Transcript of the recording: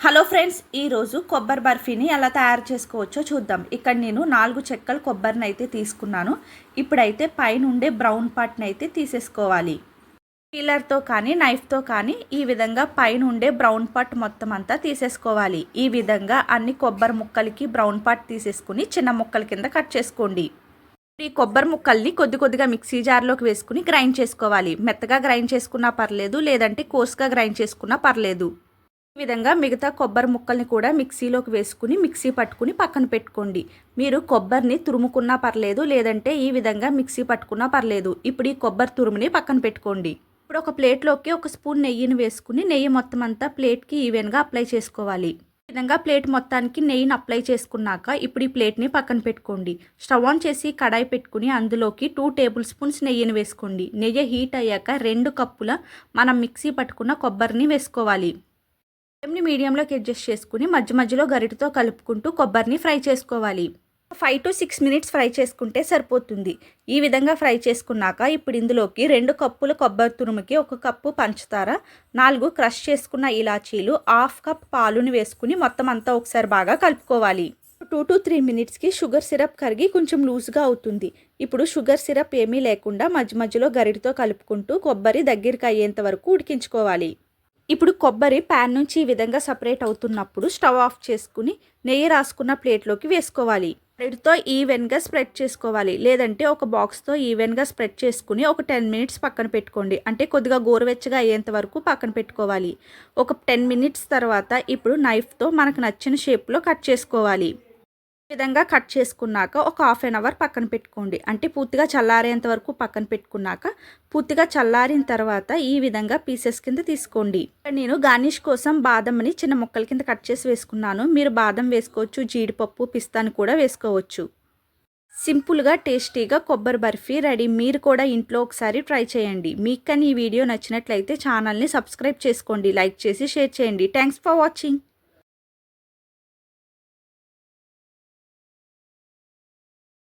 Hello friends ఈరోజు కొబ్బరి బర్ఫీని ఎలా తయారు చేసుకోవచ్చో చూద్దాం. ఇక్కడ నేను నాలుగు చెక్కలు కొబ్బరిని అయితే తీసుకున్నాను. ఇప్పుడైతే పైన ఉండే బ్రౌన్ పార్ట్ని అయితే తీసేసుకోవాలి. పీలర్తో కానీ నైఫ్తో కానీ ఈ విధంగా పైన ఉండే బ్రౌన్ పార్ట్ మొత్తం అంతా తీసేసుకోవాలి. ఈ విధంగా అన్ని కొబ్బరి ముక్కలకి బ్రౌన్ పార్ట్ తీసేసుకుని చిన్న ముక్కల కింద కట్ చేసుకోండి. ఈ కొబ్బరి ముక్కల్ని కొద్ది కొద్దిగా మిక్సీ జార్లోకి వేసుకుని గ్రైండ్ చేసుకోవాలి. మెత్తగా గ్రైండ్ చేసుకున్నా పర్లేదు లేదంటే కోసుగా గ్రైండ్ చేసుకున్నా పర్లేదు. ఈ విధంగా మిగతా కొబ్బరి ముక్కల్ని కూడా మిక్సీలోకి వేసుకుని మిక్సీ పట్టుకుని పక్కన పెట్టుకోండి. మీరు కొబ్బరిని తురుముకున్నా పర్లేదు లేదంటే ఈ విధంగా మిక్సీ పట్టుకున్నా పర్లేదు. ఇప్పుడు ఈ కొబ్బరి తురుముని పక్కన పెట్టుకోండి. ఇప్పుడు ఒక ప్లేట్లోకి ఒక స్పూన్ నెయ్యిని వేసుకుని నెయ్యి మొత్తం అంతా ప్లేట్కి ఈవెన్గా అప్లై చేసుకోవాలి. ఈ విధంగా ప్లేట్ మొత్తానికి నెయ్యిని అప్లై చేసుకున్నాక ఇప్పుడు ఈ ప్లేట్ని పక్కన పెట్టుకోండి. స్టవ్ ఆన్ చేసి కడాయి పెట్టుకుని అందులోకి టూ టేబుల్ స్పూన్స్ నెయ్యిని వేసుకోండి. నెయ్యి హీట్ అయ్యాక రెండు కప్పుల మనం మిక్సీ పట్టుకున్న కొబ్బరిని వేసుకోవాలి. ఫ్లేమ్ని మీడియంలోకి అడ్జస్ట్ చేసుకుని మధ్య మధ్యలో గరిటతో కలుపుకుంటూ కొబ్బరిని ఫ్రై చేసుకోవాలి. Five to six minutes fry చేసుకుంటే సరిపోతుంది. ఈ విధంగా ఫ్రై చేసుకున్నాక ఇప్పుడు ఇందులోకి రెండు కప్పుల కొబ్బరి తురుముకి ఒక కప్పు పంచదార నాలుగు క్రష్ చేసుకున్న ఇలాచీలు హాఫ్ కప్ పాలుని వేసుకుని మొత్తం అంతా ఒకసారి బాగా కలుపుకోవాలి. టూ టు త్రీ మినిట్స్కి షుగర్ సిరప్ కరిగి కొంచెం లూజ్గా అవుతుంది. ఇప్పుడు షుగర్ సిరప్ ఏమీ లేకుండా మధ్య మధ్యలో గరిటతో కలుపుకుంటూ కొబ్బరి దగ్గరికి అయ్యేంత వరకు ఉడికించుకోవాలి. ఇప్పుడు కొబ్బరి ప్యాన్ నుంచి ఈ విధంగా సపరేట్ అవుతున్నప్పుడు స్టవ్ ఆఫ్ చేసుకుని నెయ్యి రాసుకున్న ప్లేట్లోకి వేసుకోవాలి. బ్రెడ్తో ఈవెన్గా స్ప్రెడ్ చేసుకోవాలి. లేదంటే ఒక బాక్స్తో ఈవెన్గా స్ప్రెడ్ చేసుకుని ఒక టెన్ మినిట్స్ పక్కన పెట్టుకోండి. అంటే కొద్దిగా గోరువెచ్చగా అయ్యేంత వరకు పక్కన పెట్టుకోవాలి. ఒక టెన్ మినిట్స్ తర్వాత ఇప్పుడు నైఫ్తో మనకు నచ్చిన షేప్లో కట్ చేసుకోవాలి. విధంగా కట్ చేసుకున్నాక ఒక హాఫ్ అన్ అవర్ పక్కన పెట్టుకోండి. అంటే పూర్తిగా చల్లారేంత వరకు పక్కన పెట్టుకున్నాక పూర్తిగా చల్లారిన తర్వాత ఈ విధంగా పీసెస్ కింద తీసుకోండి. నేను గార్నిష్ కోసం బాదంని చిన్న ముక్కల కింద కట్ చేసి వేసుకున్నాను. మీరు బాదం వేసుకోవచ్చు జీడిపప్పు పిస్తాను కూడా వేసుకోవచ్చు. సింపుల్గా టేస్టీగా కొబ్బరి బర్ఫీ రెడీ. మీరు కూడా ఇంట్లో ఒకసారి ట్రై చేయండి. మీకు కానీ ఈ వీడియో నచ్చినట్లయితే ఛానల్ని సబ్స్క్రైబ్ చేసుకోండి లైక్ చేసి షేర్ చేయండి. Thanks for watching.